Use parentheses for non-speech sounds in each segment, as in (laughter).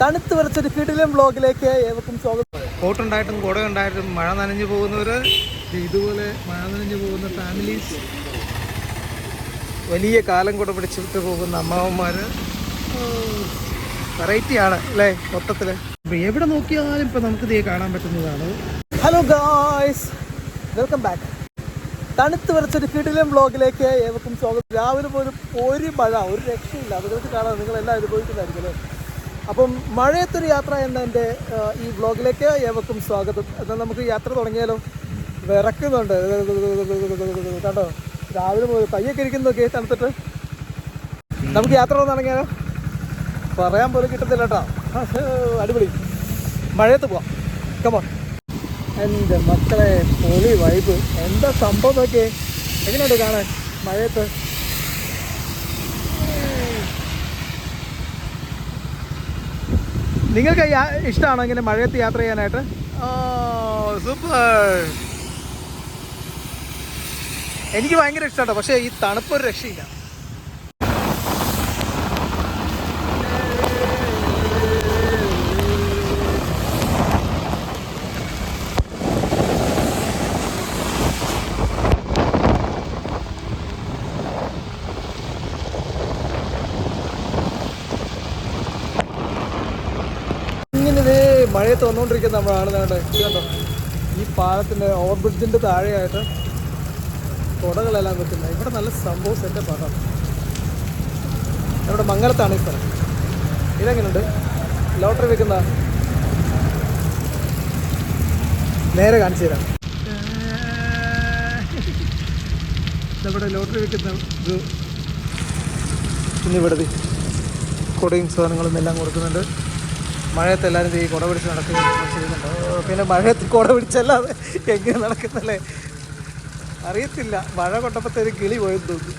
തണുത്ത് വരച്ചൊരു കിടിലൻ ബ്ലോഗിലേക്ക് ഏവർക്കും സ്വാഗതം. കോട്ടുണ്ടായിട്ടും കുട ഉണ്ടായിട്ടും മഴ നനഞ്ഞു പോകുന്നവർ ഇതുപോലെ മഴ നനഞ്ഞു പോകുന്ന ഫാമിലീസ് വലിയ കാലം കൂടെ പിടിച്ചിട്ട് പോകുന്ന അമ്മാവന്മാർ വെറൈറ്റിയാണ് അല്ലേ? മൊത്തത്തിൽ എവിടെ നോക്കിയാലും ഇപ്പം നമുക്ക് ഇതേ കാണാൻ പറ്റുന്നതാണ്. ഹലോ ഗായ്സ് വെൽക്കം ബാക്ക് തണുത്ത് വരച്ചൊരു കിടിലൻ ബ്ലോഗിലേക്ക് ഏവർക്കും സ്വാഗതം. രാവിലെ പോലും ഒരു മഴ ഒരു രക്ഷയില്ല. അതുകൊണ്ട് കാണാൻ നിങ്ങളെല്ലാം അനുഭവിക്കുന്നതായിരിക്കും അല്ലേ? അപ്പം മഴയത്തൊരു യാത്ര എന്ന എന്റെ ഈ വ്ളോഗിലേക്ക് ഏവർക്കും സ്വാഗതം. എന്നാൽ നമുക്ക് യാത്ര തുടങ്ങിയാലോ? വിറക്കുന്നുണ്ട്. കണ്ടോ? രാവിലെ മുതൽ കയ്യൊക്കെ ഇരിക്കുന്നൊക്കെ തണുത്തിട്ട്. നമുക്ക് യാത്ര തുടങ്ങിയാലോ പറയാൻ പോലും കിട്ടത്തില്ല കേട്ടോ. അടിപൊളി. മഴയത്ത് പോവാം. കമോൺ എന്റെ മക്കളെ പൊളി വൈബ് എന്താ സംഭവം നോക്കിയേ? എങ്ങനെയുണ്ട് കാണാൻ? മഴയത്ത്? നിങ്ങൾക്ക് ഇഷ്ടമാണോ ഇങ്ങനെ മഴയത്ത് യാത്ര ചെയ്യാനായിട്ട്? സൂപ്പർ. എനിക്ക് ഭയങ്കര ഇഷ്ടമാണ് പക്ഷേ ഈ തണുപ്പൊരു രക്ഷയില്ല ഇങ്ങനെ ഇതേ മഴയത്ത് വന്നുകൊണ്ടിരിക്കുന്ന നമ്മളാണ് കേട്ടോ കണ്ടോ? ഈ പാലത്തിന്റെ ഓവർബ്രിഡ്ജിന്റെ താഴെയായിട്ട് കുടകളെല്ലാം വെക്കുന്നത് ഇവിടെ നല്ല സംഭവം സെറ്റ് പാടാണ് ഇവിടെ മംഗലത്താണ് ഈ സ്ഥലം. ഇതെങ്ങനെയുണ്ട് ലോട്ടറി വെക്കുന്ന നേരെ കാണിച്ചു തരാം. നമ്മുടെ ലോട്ടറി വെക്കുന്ന ഇത് ദേ കുടയും സാധനങ്ങളും എല്ലാം കൊടുക്കുന്നുണ്ട്. മഴയത്ത് എല്ലാവരും ഈ കുട പിടിച്ച് നടക്കുകയും പിന്നെ മഴയത്ത് കുട പിടിച്ചല്ലാതെ എങ്ങനെ നടക്കുന്നല്ലേ? അറിയത്തില്ല. മഴ കൊണ്ടപ്പോഴത്തേക്ക് കിളി പോയി തോന്നി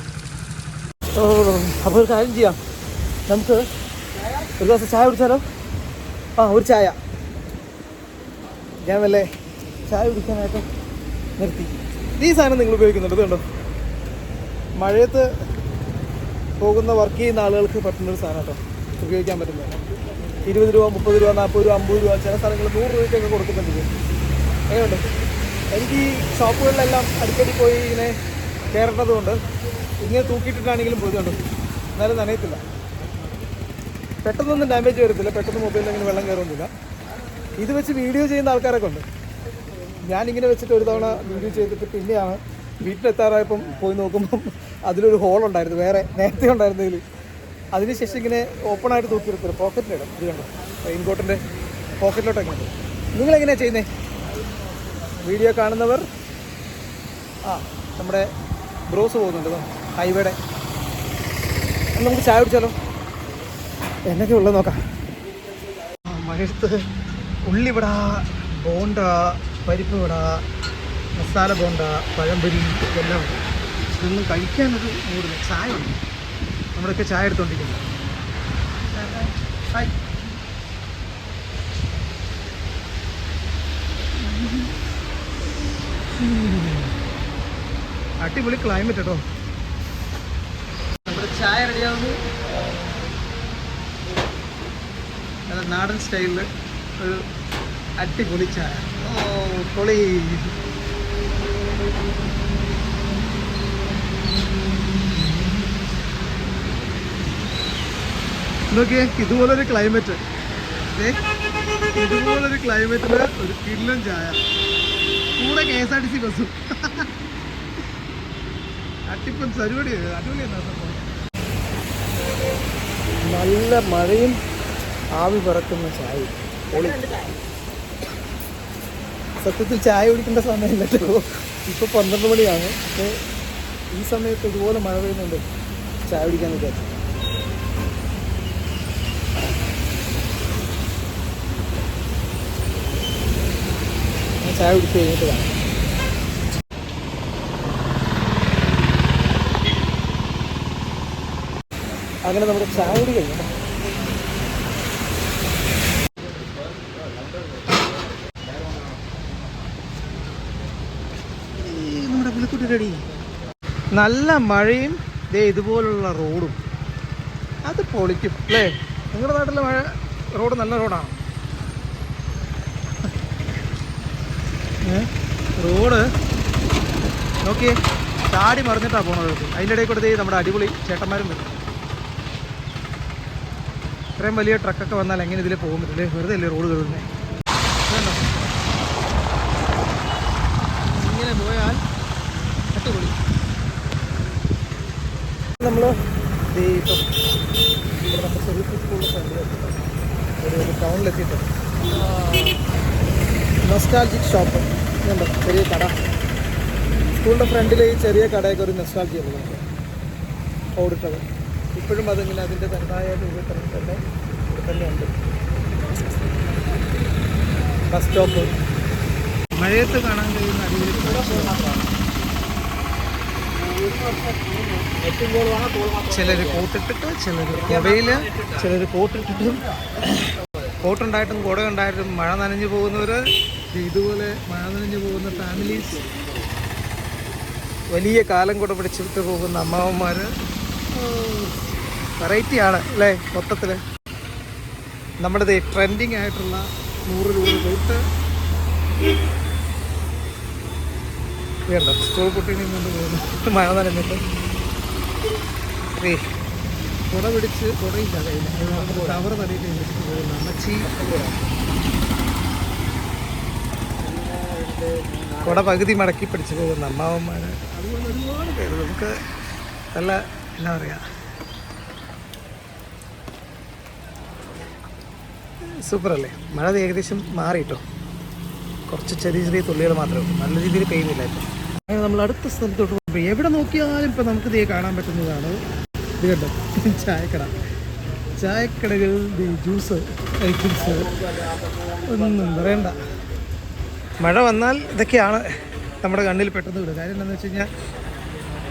അപ്പോൾ ഒരു കാര്യം ചെയ്യാം. നമുക്ക് ഒരു ദിവസം ചായ കുടിച്ചാലോ? ആ ഒരു ചായ. ഞാൻ വല്ലേ ചായ കുടിക്കാനായിട്ട് നിർത്തി. ഈ സാധനം നിങ്ങൾ ഉപയോഗിക്കുന്നുണ്ട് കണ്ടോ? മഴയത്ത് പോകുന്ന വർക്ക് ചെയ്യുന്ന ആളുകൾക്ക് പറ്റുന്നൊരു സാധനം കേട്ടോ. ഉപയോഗിക്കാൻ പറ്റുന്നത്. ഇരുപത് രൂപ മുപ്പത് രൂപ നാൽപ്പത് രൂപ അമ്പത് രൂപ ചില സ്ഥലങ്ങളിൽ നൂറ് രൂപയ്ക്കൊക്കെ കൊടുക്കുന്നുണ്ട് അങ്ങനെയുണ്ട് എനിക്ക് ഈ ഷോപ്പുകളിലെല്ലാം അടിക്കടി പോയി ഇങ്ങനെ കയറേണ്ടത് കൊണ്ട് ഇങ്ങനെ തൂക്കിയിട്ടിട്ടാണെങ്കിലും പോയതുകൊണ്ട് എന്നാലും നനയത്തില്ല. പെട്ടെന്നൊന്നും ഡാമേജ് വരത്തില്ല. പെട്ടെന്ന് മൊബൈലിൽ അങ്ങനെ വെള്ളം കയറുന്നില്ല ഇത് വെച്ച് വീഡിയോ ചെയ്യുന്ന ആൾക്കാരൊക്കെ ഉണ്ട്. ഞാനിങ്ങനെ വെച്ചിട്ട് ഒരു തവണ വീഡിയോ ചെയ്തിട്ട് പിന്നെയാണ് വീട്ടിലെത്താറായപ്പം പോയി നോക്കുമ്പം അതിലൊരു ഹോൾ ഉണ്ടായിരുന്നു. വേറെ നേരത്തെ ഉണ്ടായിരുന്നതിൽ അതിനുശേഷം ഇങ്ങനെ ഓപ്പൺ ആയിട്ട് തൂക്കി തൂക്കിയെടുത്തില്ല പോക്കറ്റിലിടും ഇത് കണ്ടോ? റെയിൻകോട്ടിന്റെ പോക്കറ്റിലോട്ടൊക്കെ ഉണ്ട്. നിങ്ങളെങ്ങനെയാണ് ചെയ്യുന്നത് വീഡിയോ കാണുന്നവർ ആ നമ്മുടെ ബ്രോസ് പോകുന്നുണ്ട് ഹൈവേയുടെ നമുക്ക് ചായ കുടിച്ചാലോ? എന്നൊക്കെ ഉള്ളത് നോക്കാം. മഴയത്ത് ഉള്ളിവട ബോണ്ട പരിപ്പ് വട മസാല ബോണ്ട പഴംപൊരി ഇതെല്ലാം ഉണ്ട്. ഇതൊന്നും കഴിക്കാനൊരു മൂടില്ല ചായ ഉണ്ട് നമ്മളൊക്കെ ചായ എടുത്തോണ്ടിരിക്കുന്നത് ഹായ് അടിപൊളി ക്ലൈമറ്റ് കേട്ടോ. നമ്മുടെ ചായ റെഡിയാവുന്നു. നല്ല നാടൻ സ്റ്റൈലിൽ ഒരു അടിപൊളി ചായ. ഓ പൊളി. നോക്കിയേ ഇതുപോലൊരു ക്ലൈമറ്റ് ഇതുപോലൊരു ക്ലൈമറ്റിൽ ഒരു കില്ലൻ ചായ. കൂടെ K S R T C ബസ്സും. അട്ടിപ്പൻ സരുപടി അടിപൊളി നല്ല മഴയും ആവി പറക്കുന്ന ചായ സത്യത്തിൽ ചായ കുടിക്കേണ്ട സമയമില്ലല്ലോ. ഇപ്പൊ പന്ത്രണ്ട് മണിയാണ്. പക്ഷേ ഈ സമയത്ത് ഇതുപോലെ മഴ പെയ്യുന്നുണ്ട്. ചായ കുടിക്കാൻ വിചാരിച്ചു ചായ കുടിച്ച് കഴിഞ്ഞിട്ട് കാണാം അങ്ങനെ നമ്മുടെ ചായ കുടി കഴിഞ്ഞു നല്ല മഴയും ദേ ഇതുപോലുള്ള റോഡും. അത് പൊളിക്കും അല്ലേ? നിങ്ങളുടെ നാട്ടിലെ മഴ റോഡ് നല്ല റോഡാണ്? റോഡ്. നോക്കിയേ ചാടി മറിഞ്ഞിട്ടാണ് പോണത് അതിന്റെ ഇടയിൽ കൂടെ നമ്മുടെ അടിപൊളി ചേട്ടന്മാരും വരും. ഇത്രയും വലിയ ട്രക്കൊക്കെ വന്നാൽ എങ്ങനെ ഇതിൽ പോകും? ഇതിൽ വെറുതെ അല്ലേ റോഡ് കയറുന്നത് ഇങ്ങനെ പോയാൽ അടിപൊളി. നമ്മൾ ഒരു ടൗണിലെത്തിയിട്ടുണ്ട്. നൊസ്റ്റാൾജിക് ഷോപ്പ് ഇതുണ്ട്? ചെറിയ കട. സ്കൂളിന്റെ ഫ്രണ്ടിൽ ഈ ചെറിയ കടയൊക്കെ ഒരു നൊസ്റ്റാൾജി ഉണ്ട് നമുക്ക്. ഓടിട്ടത്. ഇപ്പോഴും അതിങ്ങനെ അതിന്റെ തനതായ രൂപത്തിൽ തന്നെ ഇവിടെ തന്നെ ഉണ്ട്. ബസ് സ്റ്റോപ്പ് മഴയത്ത് കാണാൻ കഴിയുന്ന അടിപൊളി ചിലർ കോട്ടിട്ടിട്ട് ചിലർ മൊബൈൽ ചിലർ കോട്ടിട്ടിട്ടും കോട്ടുണ്ടായിട്ടും കുട ഉണ്ടായിട്ടും മഴ നനഞ്ഞു പോകുന്നവർ ഇതുപോലെ മഴ നനഞ്ഞു പോകുന്ന ഫാമിലീസ് വലിയ കാലം കൂടെ പിടിച്ചിട്ട് പോകുന്ന അമ്മാവന്മാർ വെറൈറ്റി ആണ് അല്ലേ? മൊത്തത്തിൽ നമ്മുടെ ട്രെൻഡിങ് ആയിട്ടുള്ള നൂറ് രൂപ തൊട്ട് വേണ്ട സ്കൂൾ കുട്ടീനെ കൊണ്ട് പോകുന്നു. മഴ നനഞ്ഞിട്ട്. കുട പിടിച്ച് കുടയില്ല കയ്യിൽ ടവർ പോകുന്നു അമ്മച്ചി. കുട പകുതി മടക്കി പിടിച്ച് പോകുന്ന അമ്മാവന്മാർ അതുപോലെ ഒരുപാട് പേര് നമുക്ക് നല്ല എന്താ പറയുക സൂപ്പർ അല്ലേ മഴ ഏകദേശം മാറിയിട്ടോ? കുറച്ച് ചെറിയ ചെറിയ തുള്ളികൾ മാത്രമേ ഉള്ളൂ. നല്ല രീതിയിൽ പെയ്യുന്നില്ല ഇപ്പം. അങ്ങനെ നമ്മൾ അടുത്ത സ്ഥലത്തോട്ട് പോകുമ്പോൾ എവിടെ നോക്കിയാലും ഇപ്പം നമുക്ക് ഇതേ കാണാൻ പറ്റുന്നതാണ്. ഇത് കണ്ടോ? ചായക്കട. ചായക്കടകൾ ജ്യൂസ് ഐറ്റംസ്. ഒന്നും പറയണ്ട. മഴ വന്നാൽ ഇതൊക്കെയാണ് നമ്മുടെ കണ്ണിൽ പെട്ടെന്ന് വിടുക. കാര്യം എന്താണെന്ന് വെച്ച് കഴിഞ്ഞാൽ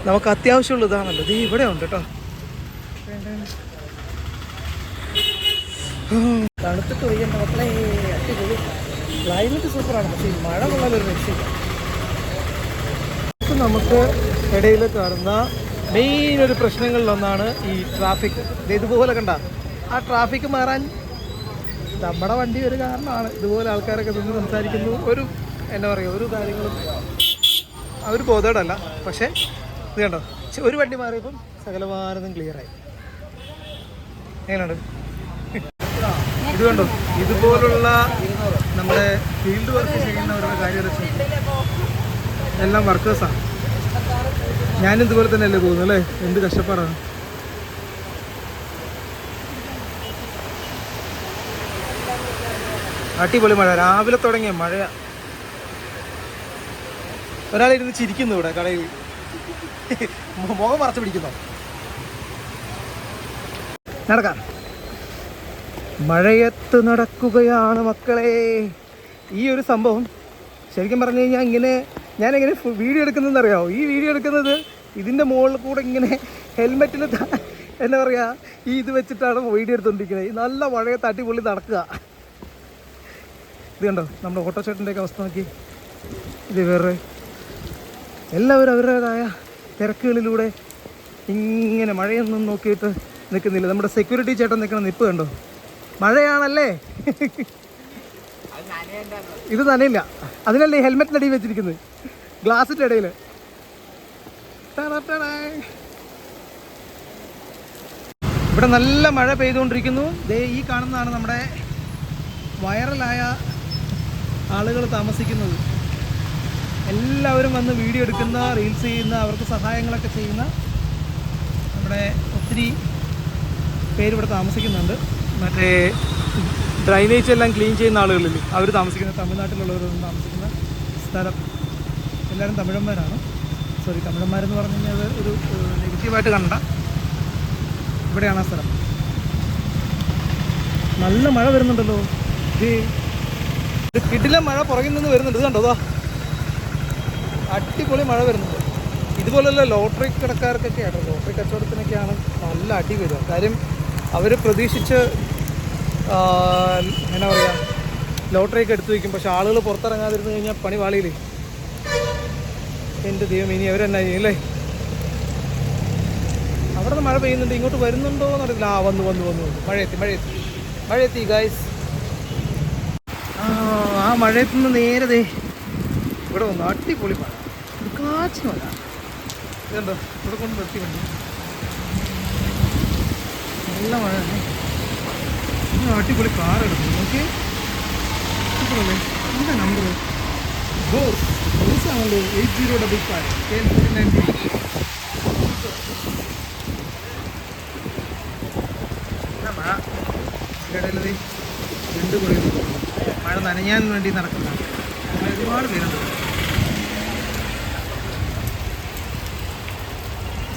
നമുക്ക് അത്യാവശ്യമുള്ള ഇതാണല്ലോ. ഇത് ഇവിടെ ഉണ്ട് കേട്ടോ. തണുത്തിട്ട് വയ്യണ്ട മക്കളെ. ക്ലൈമറ്റ് സൂപ്പറാണ് പക്ഷേ മഴ കൊള്ളാലൊരു രക്ഷയില്ല. ഇപ്പം നമുക്ക് ഇടയിൽ കാണുന്ന മെയിൻ ഒരു പ്രശ്നങ്ങളിലൊന്നാണ് ഈ ട്രാഫിക് ഇതുപോലെ കണ്ട. ആ ട്രാഫിക് മാറാൻ നമ്മുടെ വണ്ടി ഒരു കാരണമാണ്. ഇതുപോലെ ആൾക്കാരൊക്കെ നിന്ന് സംസാരിക്കുന്നു. ഒരു എന്താ പറയുക ഒരു കാര്യങ്ങളും അവർ ബോധേടല്ല. പക്ഷേ ഇത് കണ്ടോ? ഒരു വണ്ടി മാറിയപ്പം സകലമാനതും ക്ലിയറായി എങ്ങനെയുണ്ട്? ഇത് കണ്ടോ? ഇതുപോലുള്ള നമ്മുടെ ഫീൽഡ് വർക്ക് ചെയ്യുന്നവരുടെ കാര്യം എല്ലാം വർക്കേഴ്സാണ് ഞാനും ഇതുപോലെ തന്നെ അല്ലേ? പോകുന്നു അല്ലേ എന്ത് കഷ്ടപ്പാടാണ് അടിപൊളി മഴ. രാവിലെ തുടങ്ങിയ മഴ. ഒരാളിരുന്ന് ചിരിക്കുന്നു ഇവിടെ കടയിൽ. മുഖം മറച്ചു പിടിക്കുന്നു. നടക്കാം. മഴയത്ത് നടക്കുകയാണ് മക്കളെ. ഈ ഒരു സംഭവം ശരിക്കും പറഞ്ഞു കഴിഞ്ഞാൽ ഇങ്ങനെ ഞാൻ എങ്ങനെ വീഡിയോ എടുക്കുന്നതെന്ന് അറിയാമോ ഈ വീഡിയോ എടുക്കുന്നത് ഇതിന്റെ മുകളിൽ കൂടെ ഇങ്ങനെ ഹെൽമെറ്റിൽ എന്താ പറയുക ഈ ഇത് വെച്ചിട്ടാണ് വീഡിയോ എടുത്തുകൊണ്ടിരിക്കുന്നത് ഈ നല്ല മഴയത്ത് അടിപൊളി നടക്കുക. ഇത് കണ്ടോ? നമ്മുടെ ഓട്ടോ ചേട്ടന്റെയൊക്കെ അവസ്ഥ നോക്കി. ഇത് വേറെ എല്ലാവരും അവരുടേതായ തിരക്കുകളിലൂടെ ഇങ്ങനെ മഴയൊന്നും നോക്കിയിട്ട് നിൽക്കുന്നില്ല. നമ്മുടെ സെക്യൂരിറ്റി ചേട്ടൻ നിൽക്കുന്ന നിപ്പ് കണ്ടോ? മഴയാണല്ലേ? ഇത് നനയില്ല. അതിനല്ലേ ഹെൽമെറ്റിന്റെ അടിയിൽ വെച്ചിരിക്കുന്നത്? ഗ്ലാസിന്റെ ഇടയിൽ ഇവിടെ നല്ല മഴ പെയ്തുകൊണ്ടിരിക്കുന്നു. ദേ ഈ കാണുന്നതാണ് നമ്മുടെ വൈറലായ ആളുകൾ താമസിക്കുന്നത്. എല്ലാവരും വന്ന് വീഡിയോ എടുക്കുന്ന റീൽസ് ചെയ്യുന്ന അവർക്ക് സഹായങ്ങളൊക്കെ ചെയ്യുന്ന നമ്മുടെ ഒത്തിരി പേരിവിടെ താമസിക്കുന്നുണ്ട്. മറ്റേ ഡ്രൈനേജ് എല്ലാം ക്ലീൻ ചെയ്യുന്ന ആളുകളില്ലേ? അവർ താമസിക്കുന്ന തമിഴ്നാട്ടിലുള്ളവരൊന്നും താമസിക്കുന്ന സ്ഥലം എല്ലാവരും തമിഴന്മാരാണ്. സോറി തമിഴന്മാരെന്ന് പറഞ്ഞു കഴിഞ്ഞാൽ ഒരു നെഗറ്റീവായിട്ട് കണ്ട ഇവിടെയാണ് ആ സ്ഥലം. നല്ല മഴ വരുന്നുണ്ടല്ലോ. ഇത് കിടില മഴ പുറകിൽ നിന്ന് വരുന്നുണ്ട്. ഇത് കണ്ടോ? അടിപൊളി മഴ വരുന്നുണ്ട്. ഇതുപോലുള്ള ലോട്ടറി കിടക്കാർക്കൊക്കെ ആട്ടോ ലോട്ടറി കച്ചവടത്തിനൊക്കെയാണ് നല്ല അടി വരിക. കാര്യം അവർ പ്രതീക്ഷിച്ച് എന്നാ പറയുക ലോട്ടറിയൊക്കെ എടുത്തു വയ്ക്കും. പക്ഷെ ആളുകൾ പുറത്തിറങ്ങാതിരുന്ന് കഴിഞ്ഞാൽ പണി വാളിയില്ലേ എന്റെ ദൈവം ഇനി അവരെന്നാ ചെയ്യും അല്ലേ? അവിടെ നിന്ന് മഴ പെയ്യുന്നുണ്ട്. ഇങ്ങോട്ട് വരുന്നുണ്ടോ എന്നറിയില്ല ആ വന്നു വന്നു വന്നു മഴയെത്തി മഴയെത്തി. മഴയെത്തി ഗായ്സ് ആ മഴയത്തു നിന്ന് നേരെ ദേ ഇവിടെ വന്നു. അടിപൊളി മഴ. കാച്ചു മഴ. ഇതുണ്ടോ? ഇവിടെ കൊണ്ട് നിർത്തി വന്നു. നല്ല മഴ അടിപൊളി കാർ എടുക്കുന്നു ഓക്കെ സൂപ്പറല്ലേ എന്താ നമ്പർ ബോസ് ബോസ് ആണല്ലോ. Eight zero double five eight four nine മഴ? ഇതിന്റെ രണ്ട് കുറയുന്നു മഴ വേണ്ടി നടക്കുന്ന ഒരുപാട് പേരുണ്ട്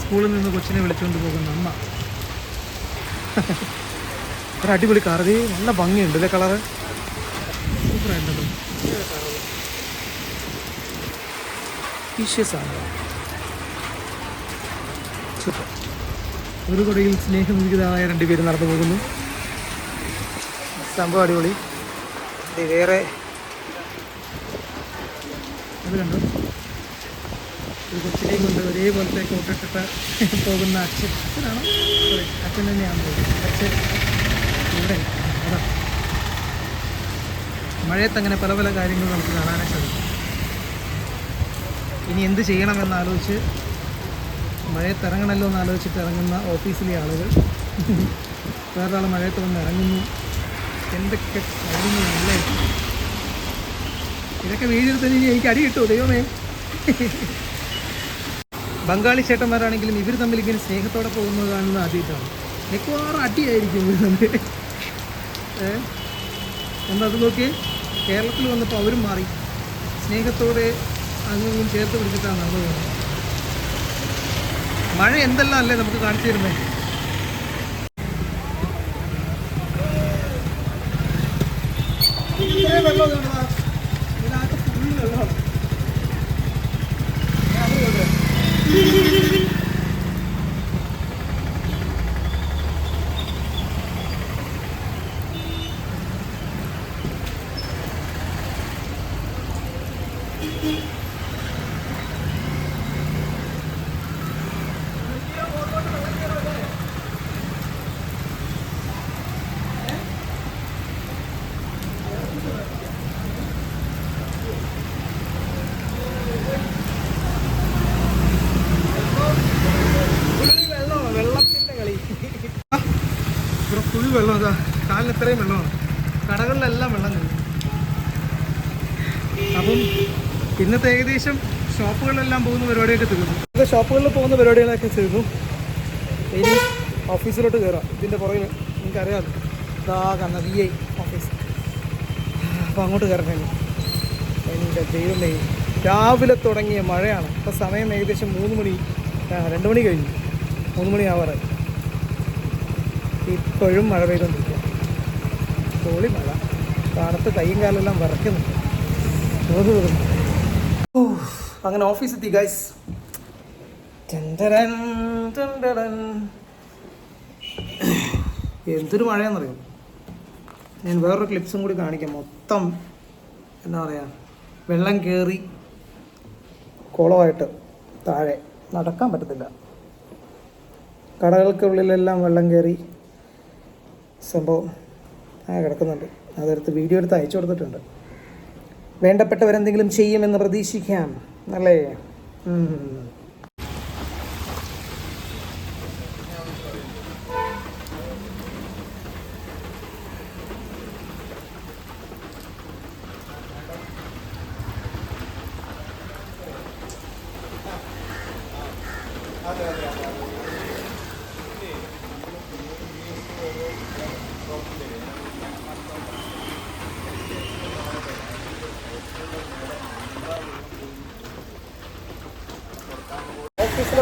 സ്കൂളിൽ നിന്ന് കൊച്ചിനെ വിളിച്ചുകൊണ്ട് പോകുന്ന അമ്മ. (laughs) ഒരു അടിപൊളി കാർ ഇത് നല്ല ഭംഗിയുണ്ട് അല്ലേ കളറ് സൂപ്പറായിട്ടുണ്ടല്ലോ ആണ്. സൂപ്പർ ഒരു കൊടയിൽ സ്നേഹമുഖിതമായ രണ്ടുപേര് നടന്നു പോകുന്നു. സംഭവം അടിപൊളി. ഇത് വേറെ അത് കണ്ടു? ഒരു കൊച്ചിനെ കൊണ്ട് ഒരേപോലത്തെ കോട്ടിട്ടിട്ട് പോകുന്ന അച്ഛൻ. അച്ഛനാണോ? അച്ഛൻ തന്നെയാണ്. അച്ഛൻ. ഇവിടെ. അതാ. മഴയത്ത് അങ്ങനെ പല പല കാര്യങ്ങൾ നമുക്ക് കാണാനായി സാധിക്കും ഇനി എന്ത് ചെയ്യണമെന്ന് ആലോചിച്ച് മഴയത്ത് ഇറങ്ങണമല്ലോ എന്ന് ആലോചിച്ചിട്ട് ഇറങ്ങുന്ന ഓഫീസിലെ ആളുകൾ. വേറൊരാൾ മഴയത്ത് വന്ന് ഇറങ്ങുന്നു. എന്തൊക്കെ കാര്യങ്ങളല്ലേ? ഇതൊക്കെ വീഡിയോയിൽ ഇനി എനിക്ക് അടി കിട്ടുമോ? ദൈവമേ. ബംഗാളി ചേട്ടന്മാരാണെങ്കിലും ഇവർ തമ്മിൽ ഇങ്ങനെ സ്നേഹത്തോടെ പോകുന്നത് കാണുന്നത് ആദ്യമായിട്ടാണ്. മിക്കവാറും അടിയായിരിക്കും ഇവർ തമ്മിൽ. എന്താ അത് നോക്കി കേരളത്തിൽ വന്നപ്പോൾ അവരും മാറി. സ്നേഹത്തോടെ അങ്ങും ചേർത്ത് പിടിച്ചിട്ടാണ് നടന്നു പോകുന്നത് മഴ എന്തെല്ലാം അല്ലേ നമുക്ക് കാണിച്ചു തരുന്നത് ഇത്രയും വെള്ളം കാണുക ഇതിനകത്ത് ഫുള്ള് വെള്ളമാണ് ഞാൻ അത് കൊണ്ടുവരാം. ഫുള്ള് വെള്ളമാണ് വെള്ളത്തിന്റെ കളി ഇവിടെ ഫുൾ വെള്ളം അതാ കാലിന് ഇത്രയും വെള്ളമാണ് കടകളിലെല്ലാം വെള്ളം കഴിഞ്ഞു അപ്പം ഇന്നത്തെ ഏകദേശം ഷോപ്പുകളിലെല്ലാം പോകുന്ന പരിപാടിയൊക്കെ തീർന്നു. ഇതൊക്കെ ഷോപ്പുകളിൽ പോകുന്ന പരിപാടികളൊക്കെ തീർന്നു. ഇനി ഓഫീസിലോട്ട് കയറാം ഇതിന്റെ പുറകിൽ നിങ്ങൾക്കറിയാമല്ലോ ഇതാ കന്ന വി ഐ ഓഫീസ് അപ്പോൾ അങ്ങോട്ട് കയറണേ. എന്റെ ദൈവമേ രാവിലെ തുടങ്ങിയ മഴയാണ്. ഇപ്പോൾ സമയം ഏകദേശം മൂന്ന് മണി രണ്ട് മണി കഴിഞ്ഞു. മൂന്ന് മണി ആവാറായി. ഇപ്പോഴും മഴ പെയ്തുകൊണ്ടിരിക്കുക തോളി മഴ. തണുത്ത് കൈയും കാലെല്ലാം വിറയ്ക്കുന്നുണ്ട്. ഓ അങ്ങനെ ഓഫീസെത്തി ഗൈസ് എന്തൊരു മഴയാണെന്നറിയോ ഞാൻ വേറൊരു ക്ലിപ്സും കൂടി കാണിക്കാം. മൊത്തം എന്താ പറയുക വെള്ളം കയറി കുളമായിട്ട് താഴെ നടക്കാൻ പറ്റത്തില്ല. കടകൾക്കുള്ളിലെല്ലാം വെള്ളം കയറി സംഭവം ആ കിടക്കുന്നുണ്ട്. അതെടുത്ത് വീഡിയോ എടുത്ത് അയച്ചു കൊടുത്തിട്ടുണ്ട്. വേണ്ടപ്പെട്ടവരെന്തെങ്കിലും ചെയ്യുമെന്ന് പ്രതീക്ഷിക്കാം അല്ലേ. ഓഫീസിലെ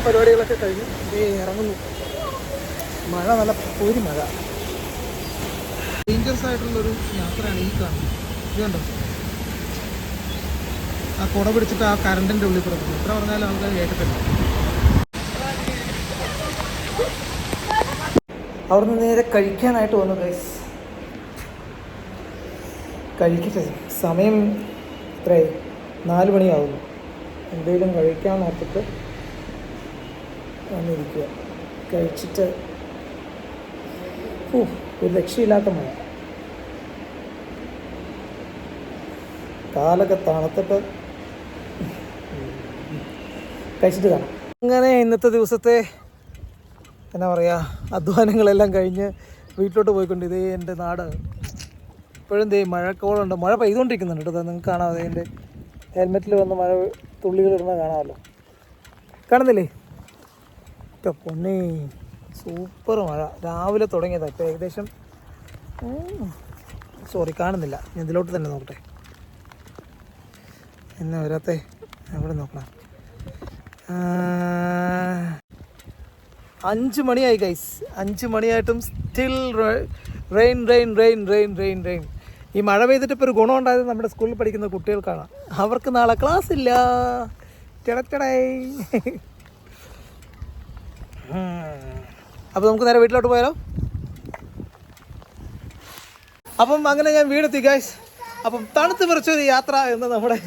പരിപാടികളൊക്കെ കഴിഞ്ഞു ഇറങ്ങുന്നു. മഴ നല്ല പൂരി മഴ. ഡേഞ്ചറസ് ആയിട്ടുള്ളൊരു യാത്രയാണ് ഈ കാണുന്നത്. ഇതുണ്ടോ ആ കുട പിടിച്ചിട്ട് ആ കറണ്ടിന്റെ ഉള്ളിൽ കൂടെ പോകും എത്ര പറഞ്ഞാലും ആൾക്കാർ കേട്ടിട്ടില്ല. അവിടുന്ന് നേരെ കഴിക്കാനായിട്ട് വന്നു ഗൈസ് കഴിക്കട്ടെ. സമയം എത്രയായി നാല് മണിയാവുന്നു. എന്തെങ്കിലും കഴിക്കാൻ ഓർത്തിട്ട് വന്നിരിക്കുക. കഴിച്ചിട്ട് ഓ ഒരു രക്ഷയില്ലാത്ത മഴ. കാലൊക്കെ തണുത്തപ്പോൾ കഴിച്ചിട്ട് കാണാം. അങ്ങനെ ഇന്നത്തെ ദിവസത്തെ എന്നാ പറയുക അധ്വാനങ്ങളെല്ലാം കഴിഞ്ഞ് വീട്ടിലോട്ട് പോയിക്കൊണ്ട് ഇതേ എന്റെ നാട്. ഇപ്പോഴും ദേ മഴക്കോളുണ്ട്. മഴ പെയ്തുകൊണ്ടിരിക്കുന്നുണ്ട് കേട്ടോ. നിങ്ങൾക്ക് കാണാം. അതേ എന്റെ ഹെൽമെറ്റിൽ വന്ന് മഴ തുള്ളികൾ ഇടുന്നത് കാണാമല്ലോ. കാണുന്നില്ലേ? ഇപ്പം പൊണ്ണേ. സൂപ്പർ മഴ. രാവിലെ തുടങ്ങിയതാണ് ഇപ്പോൾ ഏകദേശം സോറി കാണുന്നില്ല. ഞാൻ ഇതിലോട്ട് തന്നെ നോക്കട്ടെ. എന്നാ വരാത്തേ? എവിടെ നോക്കണം. അഞ്ച് മണിയായി ഗൈസ് അഞ്ച് മണിയായിട്ടും still rain rain rain rain rain rain ഈ മഴ പെയ്തിട്ട് ഇപ്പോൾ ഒരു ഗുണം ഉണ്ടായത് നമ്മുടെ സ്കൂളിൽ പഠിക്കുന്ന കുട്ടികൾക്കാണ്. അവർക്ക് നാളെ ക്ലാസ് ഇല്ല. ചെടച്ചടേ അപ്പോൾ നമുക്ക് നേരെ വീട്ടിലോട്ട് പോയാലോ? അപ്പം അങ്ങനെ ഞാൻ വീടെത്തി ഗൈസ് അപ്പം തണുത്ത് പറിച്ചൊരു യാത്ര എന്ന നമ്മുടെ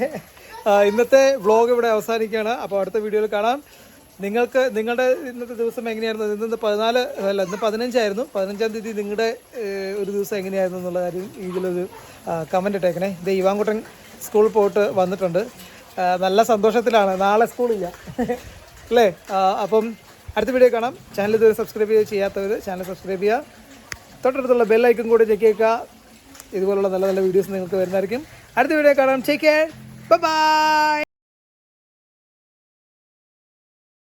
ഇന്നത്തെ വ്ളോഗ് ഇവിടെ അവസാനിക്കുകയാണ്. അപ്പോൾ അടുത്ത വീഡിയോയിൽ കാണാം. നിങ്ങൾക്ക് നിങ്ങളുടെ ഇന്നത്തെ ദിവസം എങ്ങനെയായിരുന്നു? ഇന്ന് പതിനാല് അല്ല ഇന്ന് പതിനഞ്ചായിരുന്നു. പതിനഞ്ചാം തീയതി നിങ്ങളുടെ ഒരു ദിവസം എങ്ങനെയായിരുന്നു എന്നുള്ള കാര്യം ഇതിലൊരു കമന്റ് ഇട്ടേക്കണേ. ഇത് ഇവാൻകുട്ടൻ സ്കൂളിൽ പോയിട്ട് വന്നിട്ടുണ്ട്. നല്ല സന്തോഷത്തിലാണ്. നാളെ സ്കൂളില്ല (laughs) അല്ലേ? അപ്പം അടുത്ത വീഡിയോ കാണാം. ചാനൽ ഇതുവരെ സബ്സ്ക്രൈബ് ചെയ്യാത്തവർ ചാനൽ സബ്സ്ക്രൈബ് ചെയ്യുക. തൊട്ടടുത്തുള്ള ബെല്ലൈക്കൺ കൂടി ചെക്ക് ചെയ്യുക. ഇതുപോലുള്ള നല്ല നല്ല വീഡിയോസ് നിങ്ങൾക്ക് വരുന്നതായിരിക്കും. അടുത്ത വീഡിയോ കാണാം. Care bye